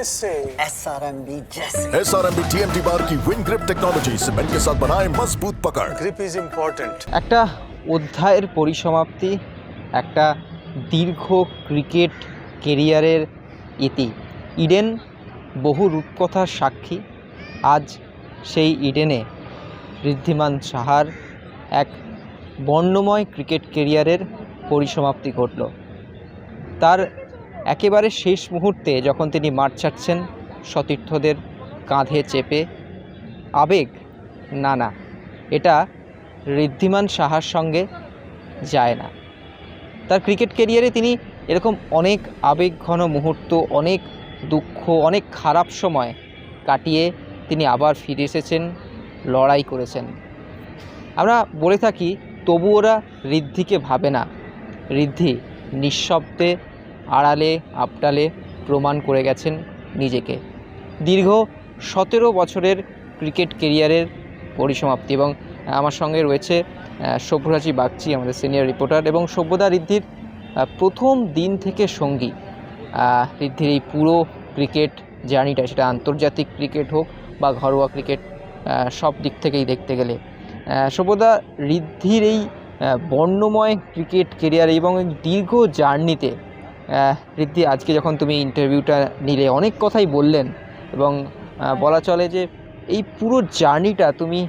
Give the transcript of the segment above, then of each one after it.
जी गजब ग्रिप कैसे एसआरएमबी जैसे S R M B T M T bar की विन ग्रिप टेक्नोलॉजी सीमेंट के साथ बनाए मजबूत पकड़ ग्रिप इज इम्पोर्टेंट একটা অধ্যায়ের পরিসমাপ্তি একটা দীর্ঘ ক্রিকেট কেরিয়ারের ইতি ইডেন বহু রূপকথার সাক্ষী আজ সেই ইডেনে ঋদ্ধিমান সাহার এক বর্ণময় ক্রিকেট কেরিয়ারের পরিসমাপ্তি ঘটল তার একেবারে শেষ মুহূর্তে যখন তিনি মাঠ ছাড়ছেন, সতীর্থদের কাঁধে চেপে, আবেগ না না এটা ঋদ্ধিমান সাহার সঙ্গে যায় না। তার ক্রিকেট কেরিয়ারে তিনি এরকম অনেক আবেগঘন মুহূর্ত, অনেক দুঃখ, অনেক খারাপ সময় কাটিয়ে তিনি আবার ফিরে এসেছেন, লড়াই করেছেন। আমরা বলে থাকি, তবু ওরা ঋদ্ধিকে ভাবে না। ঋদ্ধি নিঃশব্দে আড়ালে, আপটালে প্রমাণ করে গেছেন নিজেকে। দীর্ঘ সতেরো বছরের ক্রিকেট কেরিয়ারের পরিসমাপ্তি এবং আমার সঙ্গে রয়েছে সব্যসাচী বাগচি, আমাদের সিনিয়র রিপোর্টার এবং সভ্যদা ঋদ্ধির প্রথম দিন থেকে সঙ্গী। ঋদ্ধির এই পুরো ক্রিকেট জার্নিটা, সেটা আন্তর্জাতিক ক্রিকেট হোক বা ঘরোয়া ক্রিকেট সব দিক থেকেই দেখতে গেলে। সভ্যদা ঋদ্ধির এই বর্ণময় ক্রিকেট কেরিয়ারে এবং দীর্ঘ জার্নিতে ঋদ্ধি আজকে যখন তুমি ইন্টারভিউটা নিলে অনেক কথাই বললেন এবং বলা চলে যে এই পুরো জার্নিটা তুমি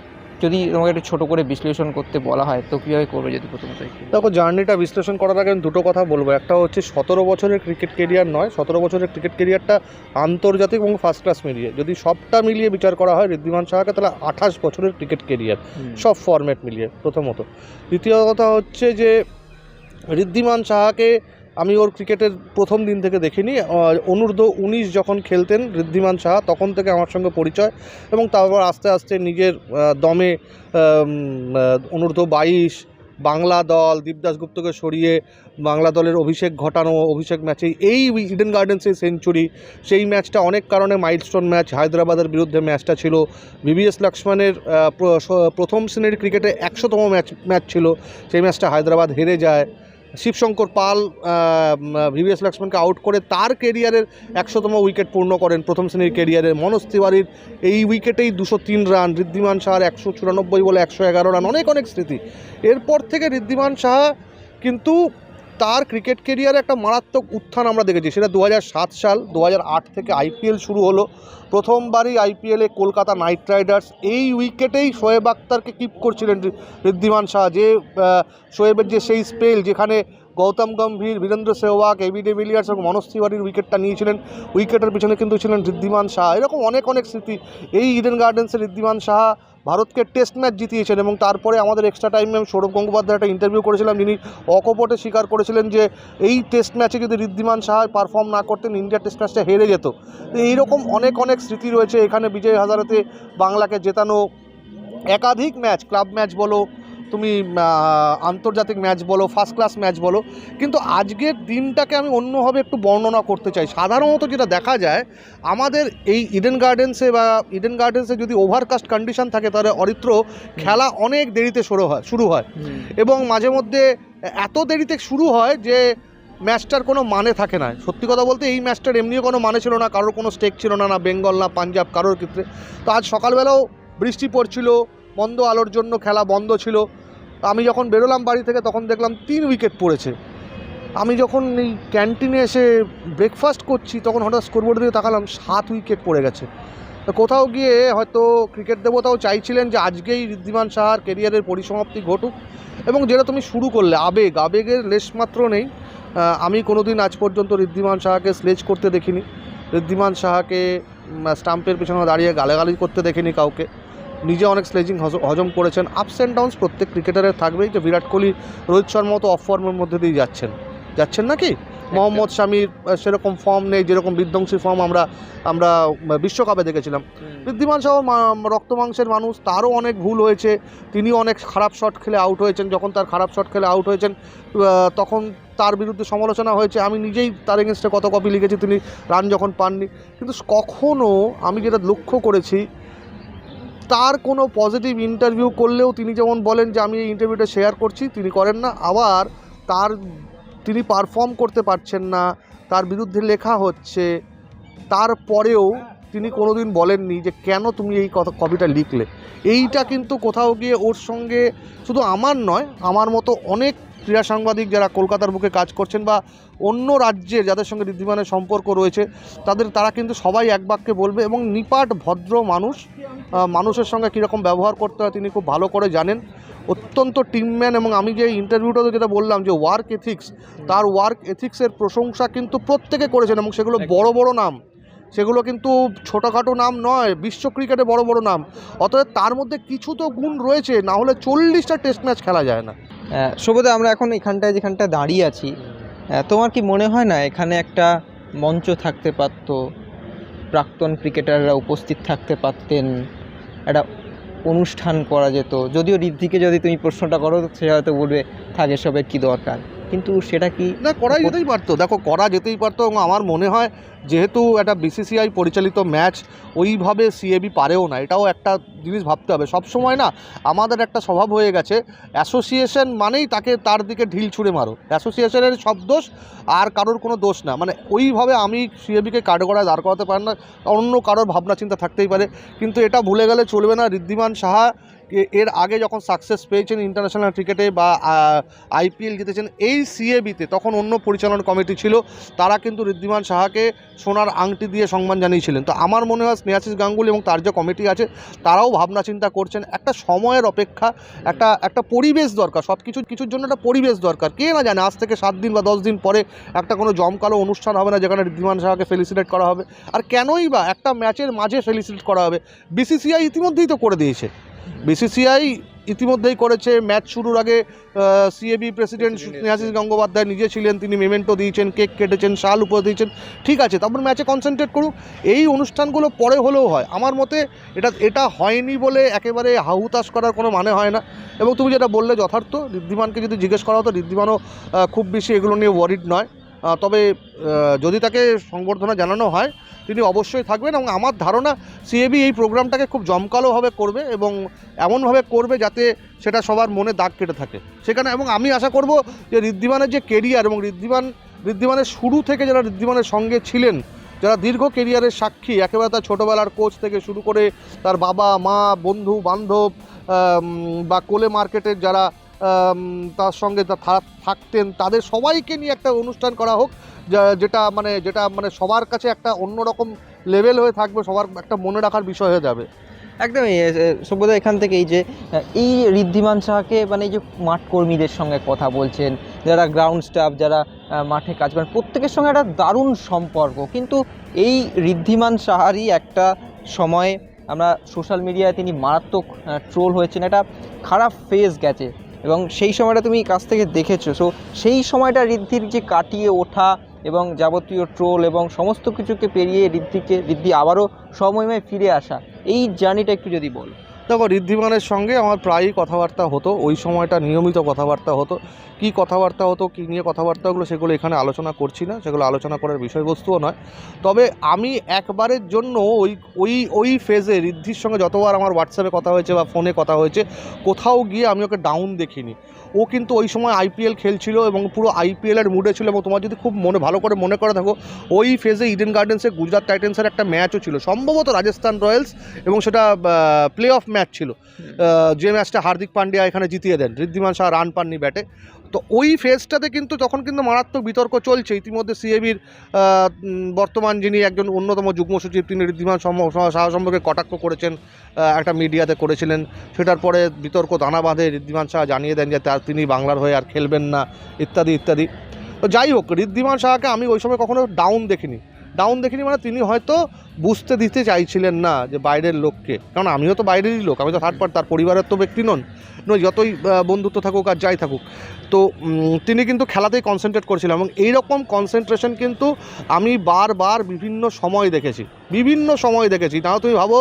যদি তোমাকে একটু ছোটো করে বিশ্লেষণ করতে বলা হয় তো কীভাবে করবে যদি প্রথমত দেখো জার্নিটা বিশ্লেষণ করার আগে আমি দুটো কথা বলব। একটা হচ্ছে সতেরো বছরের ক্রিকেট কেরিয়ার নয় সতেরো বছরের ক্রিকেট কেরিয়ারটা আন্তর্জাতিক এবং ফার্স্ট ক্লাস মিলিয়ে। যদি সবটা মিলিয়ে বিচার করা হয় ঋদ্ধিমান সাহাকে তাহলে আঠাশ বছরের ক্রিকেট কেরিয়ার সব ফরম্যাট মিলিয়ে প্রথমত। দ্বিতীয় কথা হচ্ছে যে ঋদ্ধিমান সাহাকে আমি ওর ক্রিকেটের প্রথম দিন থেকে দেখিনি। অনূর্ধ্ব উনিশ যখন খেলতেন ঋদ্ধিমান সাহা, তখন থেকে আমার সঙ্গে পরিচয় এবং তারপর আস্তে আস্তে নিজের দমে অনূর্ধ্ব বাইশ, বাংলা দল, দীপদাস গুপ্তকে সরিয়ে বাংলা দলের অভিষেক ঘটানো, অভিষেক ম্যাচে, এই ইডেন গার্ডেন্সের সেঞ্চুরি সেই ম্যাচটা অনেক কারণে মাইলস্টোন ম্যাচ, হায়দ্রাবাদের বিরুদ্ধে ম্যাচটা ছিল। ভিভিএস লক্ষ্মণের প্রথম শ্রেণির ক্রিকেটে একশোতম ম্যাচ ম্যাচ ছিল। সেই ম্যাচটা হায়দ্রাবাদ হেরে যায়। শিবশঙ্কর পাল ভিভিএস লক্ষ্মণকে আউট করে তার কেরিয়ারের একশোতম উইকেট পূর্ণ করেন প্রথম শ্রেণির কেরিয়ারে মনোজ তিওয়ারির। এই উইকেটেই দুশো তিন রান ঋদ্ধিমান সাহার একশো চুরানব্বই বলে একশো এগারো রান অনেক অনেক স্মৃতি। এরপর থেকে ঋদ্ধিমান শাহ কিন্তু তার ক্রিকেট কেরিয়ারে একটা মারাত্মক উত্থান আমরা দেখেছি। সেটা দু হাজার সাত সাল দু হাজার আট থেকে আইপিএল শুরু হলো। প্রথমবারই আইপিএলে কলকাতা নাইট রাইডার্স এই উইকেটেই শোয়েব আক্তারকে কিপ করছিলেন ঋদ্ধিমান শাহ যে শোয়েবের যে সেই স্পেল যেখানে Gautam Gambhir, Virender Sehwag AB de Villiers এবং মনোজ তিওয়ারির উইকেটটা নিয়েছিলেন, উইকেটের পিছনে কিন্তু ছিলেন ঋদ্ধিমান শাহ এরকম অনেক অনেক স্মৃতি। এই ইডেন গার্ডেন্সের ঋদ্ধিমান শাহ ভারতকে টেস্ট ম্যাচ জিতিয়েছেন এবং তারপরে আমাদের এক্সট্রা টাইমে আমি সৌরভ গঙ্গোপাধ্যায় একটা ইন্টারভিউ করেছিলাম, যিনি অকপটে স্বীকার করেছিলেন যে এই টেস্ট ম্যাচে যদি ঋদ্ধিমান সাহায পারফর্ম না করতেন, ইন্ডিয়া টেস্ট ম্যাচটা হেরে যেত। তো এইরকম অনেক অনেক স্মৃতি রয়েছে। এখানে বিজয় হাজারাতে বাংলাকে জেতানো একাধিক ম্যাচ ক্লাব ম্যাচ বলো তুমি আন্তর্জাতিক ম্যাচ বলো ফার্স্ট ক্লাস ম্যাচ বলো কিন্তু আজকের দিনটাকে আমি অন্যভাবে একটু বর্ণনা করতে চাই। সাধারণত যেটা দেখা যায় আমাদের এই ইডেন গার্ডেন্সে বা ইডেন গার্ডেন্সে যদি ওভারকাস্ট কন্ডিশন থাকে তাহলে অরিত্র খেলা অনেক দেরিতে শুরু হয় শুরু হয়। এবং মাঝে মধ্যে এত দেরিতে শুরু হয় যে ম্যাচটার কোনো মানে থাকে না। সত্যি কথা বলতে এই ম্যাচটার এমনিও কোনো মানে ছিল না কারোর কোনো স্টেক ছিল না না বেঙ্গল না পাঞ্জাব কারোর ক্ষেত্রে। তো আজ সকালবেলাও বৃষ্টি পড়ছিল মন্দ আলোর জন্য খেলা বন্ধ ছিল। আমি যখন বেরোলাম বাড়ি থেকে, তখন দেখলাম তিন উইকেট পড়েছে। আমি যখন এই ক্যান্টিনে এসে ব্রেকফাস্ট করছি, তখন হঠাৎ স্কোরবোর্ড দিকে তাকালাম, সাত উইকেট পড়ে গেছে। তো কোথাও গিয়ে হয়তো ক্রিকেট দেবতাও চাইছিলেন যে আজকেই ঋদ্ধিমান সাহার কেরিয়ারের পরিসমাপ্তি ঘটুক এবং যেটা তুমি শুরু করলে, আবেগ। আবেগের লেশমাত্র নেই। আমি কোনোদিন আজ পর্যন্ত ঋদ্ধিমান সাহাকে স্লেজ করতে দেখিনি। ঋদ্ধিমান সাহাকে স্টাম্পের পিছনে দাঁড়িয়ে গালাগালি করতে দেখিনি কাউকে। নিজে অনেক স্লেজিং হজম করেছেন। আপস অ্যান্ড ডাউনস প্রত্যেক ক্রিকেটারের থাকবেই। যে বিরাট কোহলি রোহিত শর্মা তো অফ ফর্মের মধ্যে দিয়ে যাচ্ছেন। যাচ্ছেন নাকি? মোহাম্মদ শামির সেরকম ফর্ম নেই যেরকম বিধ্বংসী ফর্ম আমরা আমরা বিশ্বকাপে দেখেছিলাম। বৃদ্ধিমান সাহ রক্ত মাংসের মানুষ তারও অনেক ভুল হয়েছে। তিনি অনেক খারাপ শট খেলে আউট হয়েছেন। যখন তার খারাপ শট খেলে আউট হয়েছেন তখন তার বিরুদ্ধে সমালোচনা হয়েছে। আমি নিজেই তার এগেনস্টে কত কপি লিখেছি তিনি রান যখন পাননি। কিন্তু কখনও আমি যেটা লক্ষ্য করেছি তার কোনো পজিটিভ ইন্টারভিউ করলেও তিনি যেমন বলেন যে, আমি এই ইন্টারভিউটা শেয়ার করছি। তিনি করেন না। আবার তার, তিনি পারফর্ম করতে পারছেন না, তার বিরুদ্ধে লেখা হচ্ছে। তারপরেও তিনি কোনোদিন বলেননি যে, কেন তুমি এই কথা, কবিতা লিখলে? এইটা কিন্তু কোথাও গিয়ে ওর সঙ্গে শুধু আমার নয়, আমার মতো অনেক ক্রীড়া সাংবাদিক যারা কলকাতার বুকে কাজ করছেন বা অন্য রাজ্যের যাদের সঙ্গে ঋদ্ধিমানের সম্পর্ক রয়েছে তাদের তারা কিন্তু সবাই এক বাক্যে বলবে এবং নিপাট ভদ্র মানুষ মানুষের সঙ্গে কীরকম ব্যবহার করতে হয় তিনি খুব ভালো করে জানেন। অত্যন্ত টিমম্যান এবং আমি যে ইন্টারভিউটাতে যেটা বললাম যে ওয়ার্ক এথিক্স তার ওয়ার্ক এথিক্সের প্রশংসা কিন্তু প্রত্যেকে করেছেন এবং সেগুলো বড় বড় নাম। সেগুলো কিন্তু ছোটোখাটো নাম নয় বিশ্ব ক্রিকেটে বড় বড় নাম। অতএব তার মধ্যে কিছু তো গুণ রয়েছে না হলে চল্লিশটা টেস্ট ম্যাচ খেলা যায় না। শুভদা আমরা এখন এখানটায় যেখানটা দাঁড়িয়ে আছি তোমার কি মনে হয় না এখানে একটা মঞ্চ থাকতে পারত? প্রাক্তন ক্রিকেটাররা উপস্থিত থাকতে পারতেন, একটা অনুষ্ঠান করা যেত। যদিও ঋদ্ধিকে যদি তুমি প্রশ্নটা করো, সে হয়তো বলবে, থাকে সবের কী দরকার? কিন্তু সেটা কি না, করা যেতেই পারতো। দেখো, করা যেতেই পারতো এবং আমার মনে হয় যেহেতু একটা বিসিসিআই পরিচালিত ম্যাচ, ওইভাবে সিএবি পারেও না। এটাও একটা জিনিস ভাবতে হবে। সব সময় না, আমাদের একটা স্বভাব হয়ে গেছে অ্যাসোসিয়েশন মানেই তাকে তার দিকে ঢিল ছুঁড়ে মারো। অ্যাসোসিয়েশনের সব দোষ আর কারোর কোনো দোষ না। মানে ওইভাবে আমি সিএবিকে কাঠগড়ায় দাঁড় করাতে পারি না। অন্য কারোর ভাবনা চিন্তা থাকতেই পারে। কিন্তু এটা ভুলে গেলে চলবে না ঋদ্ধিমান সাহা। এর আগে যখন সাকসেস পেয়েছেন ইন্টারন্যাশনাল ক্রিকেটে বা আইপিএল জিতেছেন এই সিএবিতে তখন অন্য পরিচালনা কমিটি ছিল, তারা কিন্তু ঋদ্ধিমান সাহাকে সোনার আংটি দিয়ে সম্মান জানিয়েছিলেন। তো আমার মনে হয় স্নেহাশিস গাঙ্গুলি এবং তার যে কমিটি আছে, তারাও ভাবনা চিন্তা করছেন, একটা সময়ের অপেক্ষা, একটা একটা পরিবেশ দরকার সব কিছু কিছুর জন্য একটা পরিবেশ দরকার। কে না জানে, আজ থেকে সাত দিন বা দশ দিন পরে একটা কোনো জমকালো অনুষ্ঠান হবে না, যেখানে ঋদ্ধিমান সাহাকে ফেলিসিটেট করা হবে। আর কেনই বা একটা ম্যাচের মাঝে ফেলিসিটেট করা হবে? বিসিসিআই ইতিমধ্যেই তো করে দিয়েছে। বিসিসিআই ইতিমধ্যেই করেছে ম্যাচ শুরুর আগে সিএবি প্রেসিডেন্ট স্নেহাশিস গঙ্গোপাধ্যায় নিজে ছিলেন তিনি মেমেন্টো দিয়েছেন কেক কেটেছেন শাল উপহার দিয়েছেন। ঠিক আছে তারপর ম্যাচে কনসেন্ট্রেট করুক এই অনুষ্ঠানগুলো পরে হলেও হয়। আমার মতে এটা এটা হয়নি বলে একেবারে হাহুতাশ করার কোনো মানে হয় না। এবং তুমি যেটা বললে যথার্থ ঋদ্ধিমানকে যদি জিজ্ঞেস করা হতো ঋদ্ধিমানও খুব বেশি এগুলো নিয়ে ওয়ারিড নয়। তবে যদি তাকে সংবর্ধনা জানানো হয় তিনি অবশ্যই থাকবেন এবং আমার ধারণা সিএবি এই প্রোগ্রামটাকে খুব জমকালোভাবে করবে এবং এমনভাবে করবে যাতে সেটা সবার মনে দাগ কেটে থাকে। সেখানে এবং আমি আশা করব যে ঋদ্ধিমানের যে কেরিয়ার এবং ঋদ্ধিমান, ঋদ্ধিমানের শুরু থেকে যারা ঋদ্ধিমানের সঙ্গে ছিলেন, যারা দীর্ঘ কেরিয়ারের সাক্ষী, একেবারে তার ছোটোবেলার কোচ থেকে শুরু করে তার বাবা, মা, বন্ধু, বান্ধব বা কোলে মার্কেটের যারা তার সঙ্গে থাকতেন। তাদের সবাইকে নিয়ে একটা অনুষ্ঠান করা হোক যেটা মানে যেটা মানে সবার কাছে একটা অন্যরকম লেভেল হয়ে থাকবে, সবার একটা মনে রাখার বিষয় হয়ে যাবে। একদমই সভ্যতা এখান থেকে এই যে এই ঋদ্ধিমান সাহাকে মানে এই যে মাঠ কর্মীদের সঙ্গে কথা বলছেন, যারা গ্রাউন্ড স্টাফ যারা মাঠে কাজ করেন, প্রত্যেকের সঙ্গে একটা দারুণ সম্পর্ক। কিন্তু এই ঋদ্ধিমান সাহারই একটা সময়ে আমরা সোশ্যাল মিডিয়ায় তিনি মারাত্মক ট্রোল হয়েছেন। একটা খারাপ ফেজ গেছে। এবং সেই সময়টা তুমি কাছ থেকে দেখেছ। সো সেই সময়টা ঋদ্ধির যে কাটিয়ে ওঠা এবং যাবতীয় ট্রোল এবং সমস্ত কিছুকে পেরিয়ে ঋদ্ধিকে, ঋদ্ধি আবারও সময়ময় ফিরে আসা, এই জার্নিটা একটু যদি বল। দেখো, ঋদ্ধিমানের সঙ্গে আমার প্রায়ই কথাবার্তা হতো, ওই সময়টা নিয়মিত কথাবার্তা হতো। কি কথাবার্তা হতো কী নিয়ে কথাবার্তাগুলো সেগুলো এখানে আলোচনা করছি না সেগুলো আলোচনা করার বিষয়বস্তুও নয়। তবে আমি একবারের জন্য ওই ওই ওই ফেজে ঋদ্ধির সঙ্গে যতবার আমার হোয়াটসঅ্যাপে কথা হয়েছে বা ফোনে কথা হয়েছে কোথাও গিয়ে আমি ওকে ডাউন দেখিনি। ও কিন্তু ওই সময় আইপিএল খেলছিল এবং পুরো আইপিএলের মুডে ছিল এবং তোমার যদি খুব মনে ভালো করে মনে করে থাকো ওই ফেজে ইডেন গার্ডেন্সে গুজরাট টাইটেন্সের একটা ম্যাচও ছিল। সম্ভবত রাজস্থান রয়্যালস এবং সেটা প্লে অফ ম্যাচ ছিল। যে ম্যাচটা হার্দিক পান্ডিয়া এখানে জিতিয়ে দেন ঋদ্ধিমান শাহ রান পাননি ব্যাটে তো ওই ফেজটাতে কিন্তু তখন কিন্তু মারাত্মক বিতর্ক চলছে। ইতিমধ্যে সিএবির বর্তমান যিনি একজন অন্যতম যুগ্ম সচিব, তিনি ঋদ্ধিমান শাহ সম্পর্কে কটাক্ষ করেছেন একটা মিডিয়াতে করেছিলেন। সেটার পরে বিতর্ক দানা বাঁধে ঋদ্ধিমান শাহ জানিয়ে দেন যে তার তিনি বাংলার হয়ে আর খেলবেন না। ইত্যাদি ইত্যাদি। তো যাই হোক, ঋদ্ধিমান শাহকে আমি ওই সময় কখনো ডাউন দেখিনি। ডাউন দেখিনি মানে তিনি হয়তো বুঝতে দিতে চাইছিলেন না যে বাইরের লোককে। কারণ আমিও তো বাইরেরই লোক, আমি তো থার্ড পার্ট তার পরিবারের তো ব্যক্তি নন। নয়, যতই বন্ধুত্ব থাকুক আর যাই থাকুক। তো তিনি কিন্তু খেলাতেই কনসেন্ট্রেট করছিলেন এবং এইরকম কনসেন্ট্রেশন কিন্তু আমি বারবার বিভিন্ন সময় দেখেছি। বিভিন্ন সময় দেখেছি। তাও তুমি ভাবো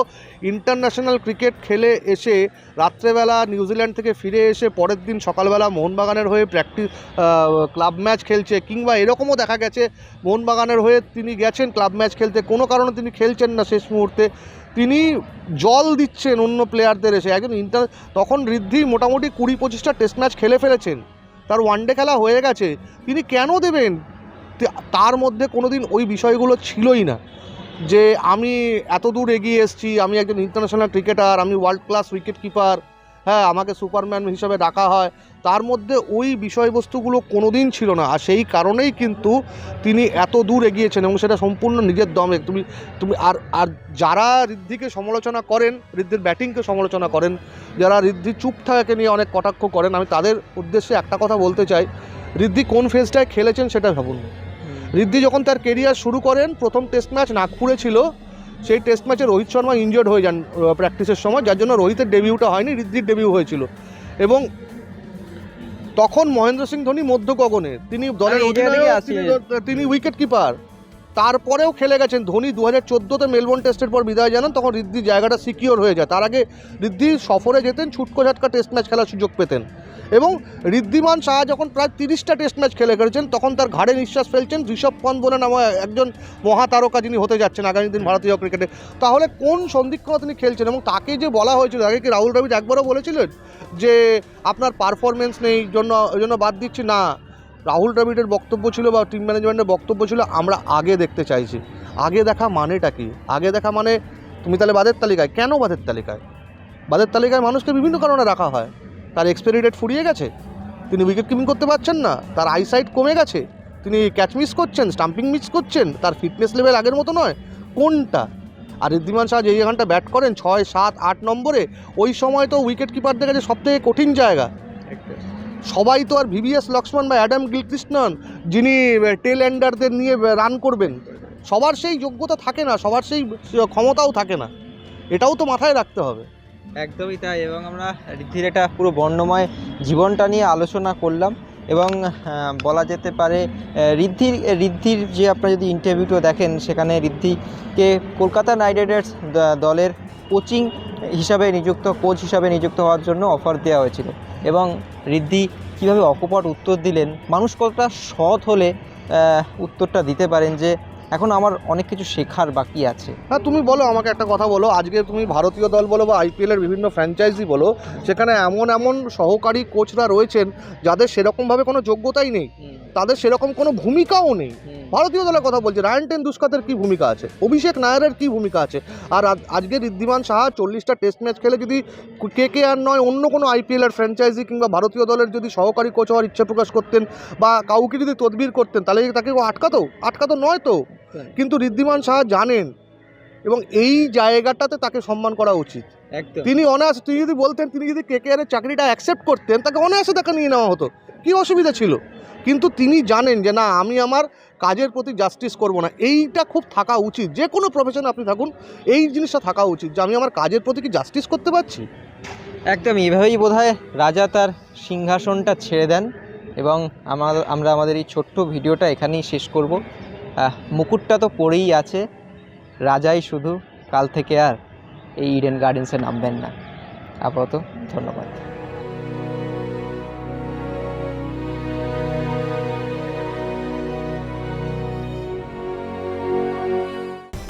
ইন্টারন্যাশনাল ক্রিকেট খেলে এসে রাত্রেবেলা নিউজিল্যান্ড থেকে ফিরে এসে পরের দিন সকালবেলা মোহনবাগানের হয়ে প্র্যাকটিস ক্লাব ম্যাচ খেলছে কিংবা এরকমও দেখা গেছে, মোহনবাগানের হয়ে তিনি গেছেন ক্লাব ম্যাচ খেলতে। কোনো কারণে তিনি খেলছেন না শেষ মুহূর্তে। তিনি জল দিচ্ছেন অন্য প্লেয়ারদের এসে। একজন ইন্টার তখন ঋদ্ধি মোটামুটি কুড়ি পঁচিশটা টেস্ট ম্যাচ খেলে ফেলেছেন। তার ওয়ানডে খেলা হয়ে গেছে। তিনি কেন দেবেন? তার মধ্যে কোনো দিন ওই বিষয়গুলো ছিলই না। যে আমি এত দূর এগিয়ে এসেছি, আমি একজন ইন্টারন্যাশনাল ক্রিকেটার আমি ওয়ার্ল্ড ক্লাস উইকেট কিপার হ্যাঁ আমাকে সুপারম্যান হিসাবে ডাকা হয়। তার মধ্যে ওই বিষয়বস্তুগুলো কোনো দিন ছিল না। আর সেই কারণেই কিন্তু তিনি এত দূর এগিয়েছেন এবং সেটা সম্পূর্ণ নিজের দমে। তুমি তুমি আর আর যারা ঋদ্ধিকে সমালোচনা করেন ঋদ্ধির ব্যাটিংকে সমালোচনা করেন যারা ঋদ্ধি চুপ থাকাকে নিয়ে অনেক কটাক্ষ করেন আমি তাদের উদ্দেশ্যে একটা কথা বলতে চাই। ঋদ্ধি কোন ফেজটায় খেলেছেন সেটা ভাবুন। ঋদ্ধি যখন তার কেরিয়ার শুরু করেন প্রথম টেস্ট ম্যাচ নাগপুরে ছিল সেই টেস্ট ম্যাচে রোহিত শর্মা ইনজিয়ার্ড হয়ে যান প্র্যাকটিসের সময় যার জন্য রোহিতের ডেবিউটা হয়নি ঋদ্ধির ডেবিউ হয়েছিল। এবং তখন মহেন্দ্র সিং ধোনি মধ্য গগনে তিনি দলের অধিনায়ক তিনি উইকেট কিপার তারপরেও খেলে গেছেন ধোনি। দু হাজার চোদ্দোতে মেলবোর্ন টেস্টের পর বিদায় জানান, তখন ঋদ্ধি জায়গাটা সিকিওর হয়ে যায়। তার আগে ঋদ্ধি সফরে যেতেন ছুটকো ঝাটকা টেস্ট ম্যাচ খেলার সুযোগ পেতেন। এবং ঋদ্ধিমান শাহ যখন প্রায় তিরিশটা টেস্ট ম্যাচ খেলে গেছেন, তখন তার ঘাড়ে নিঃশ্বাস ফেলছেন। ঋষভ পন্থ বলে নামে একজন মহাতারকা যিনি হতে যাচ্ছেন আগামী দিন ভারতীয় ক্রিকেটে তাহলে কোন সন্ধিক্ষণে তিনি খেলছেন? এবং তাকে যে বলা হয়েছিল, আগে কি রাহুল দ্রাবিড় একবারও বলেছিলেন যে, আপনার পারফরমেন্স নেই জন্য জন্য বাদ দিচ্ছি না। রাহুল দ্রাবিড়ের বক্তব্য ছিল বা টিম ম্যানেজমেন্টের বক্তব্য ছিল, আমরা আগে দেখতে চাইছি। আগে দেখা মানেটা কি? আগে দেখা মানে তুমি তাহলে বাদের তালিকায়। কেন বাদের তালিকায়? বাদের তালিকায় মানুষকে বিভিন্ন কারণে রাখা হয়। তার এক্সপায়ারি ডেট ফুরিয়ে গেছে। তিনি উইকেট কিপিং করতে পারছেন না। তার আইসাইট কমে গেছে। তিনি ক্যাচ মিস করছেন স্টাম্পিং মিস করছেন। তার ফিটনেস লেভেল আগের মতো নয়। কোনটা? আর ঋদ্ধিমান শাহ যে জায়গাটা ব্যাট করেন, ছয়, সাত, আট নম্বরে, ওই সময় তো উইকেট কিপারদের কাছে সবথেকে কঠিন জায়গা। সবাই তো আর ভিভিএস লক্ষ্মণ বা অ্যাডাম গিলক্রিস্ট নন যিনি টেল এন্ডারদের নিয়ে রান করবেন, সবার সেই যোগ্যতা থাকে না, সবার সেই ক্ষমতাও থাকে না। এটাও তো মাথায় রাখতে হবে। একদমই তাই, এবং আমরা ঋদ্ধির একটা পুরো বর্ণময় জীবনটা নিয়ে আলোচনা করলাম, এবং বলা যেতে পারে ঋদ্ধির ঋদ্ধির যে আপনারা যদি ইন্টারভিউটা দেখেন, সেখানে ঋদ্ধিকে কলকাতা নাইট রাইডার্স দলের কোচিং হিসাবে নিযুক্ত কোচ হিসাবে নিযুক্ত হওয়ার জন্য অফার দেওয়া হয়েছিল। এবং ঋদ্ধি কীভাবে অকপট উত্তর দিলেন মানুষ কতটা সৎ হলে উত্তরটা দিতে পারেন যে এখন আমার অনেক কিছু শেখার বাকি আছে। হ্যাঁ তুমি বলো আমাকে একটা কথা বলো। আজকে তুমি ভারতীয় দল বলো বা আইপিএলের বিভিন্ন ফ্র্যাঞ্চাইজি বলো সেখানে এমন এমন সহকারী কোচরা রয়েছেন যাদের সেরকমভাবে কোনো যোগ্যতাই নেই। তাদের সেরকম কোনো ভূমিকাও নেই। ভারতীয় দলের কথা বলছি। রায়ন টেন দুস্কাতের কী ভূমিকা আছে? অভিষেক নায়ারের কী ভূমিকা আছে? আর আজকে ঋদ্ধিমান সাহা চল্লিশটা টেস্ট ম্যাচ খেলে যদি কে কে আর নয় অন্য কোনো আইপিএলের ফ্র্যাঞ্চাইজি কিংবা ভারতীয় দলের যদি সহকারী কোচ হওয়ার ইচ্ছা প্রকাশ করতেন বা কাউকে যদি তদবির করতেন তাহলে তাকে আটকাতো? আটকাতো নয় তো। কিন্তু ঋদ্ধিমান সাহা জানেন এবং এই জায়গাটাতে তাকে সম্মান করা উচিত। তিনি অনায়াসে তিনি যদি বলতেন তিনি যদি কে কে আর চাকরিটা অ্যাকসেপ্ট করতেন তাকে অনায়াসে তাকে নিয়ে নেওয়া হতো। কী অসুবিধা ছিল? কিন্তু তিনি জানেন যে, না, আমি আমার কাজের প্রতি জাস্টিস করব না। এইটা খুব থাকা উচিত। যে কোনো প্রফেশনে আপনি থাকুন, এই জিনিসটা থাকা উচিত যে, আমি আমার কাজের প্রতি কি জাস্টিস করতে পারছি? একদম এভাবেই বোধহয় রাজা তার সিংহাসনটা ছেড়ে দেন এবং আমার, আমরা আমাদের এই ছোট্ট ভিডিওটা এখানেই শেষ করব। মুকুটটা তো পড়েই আছে। রাজাই শুধু কাল থেকে আর এই ইডেন গার্ডেন্সে নামবেন না। আপাতত ধন্যবাদ।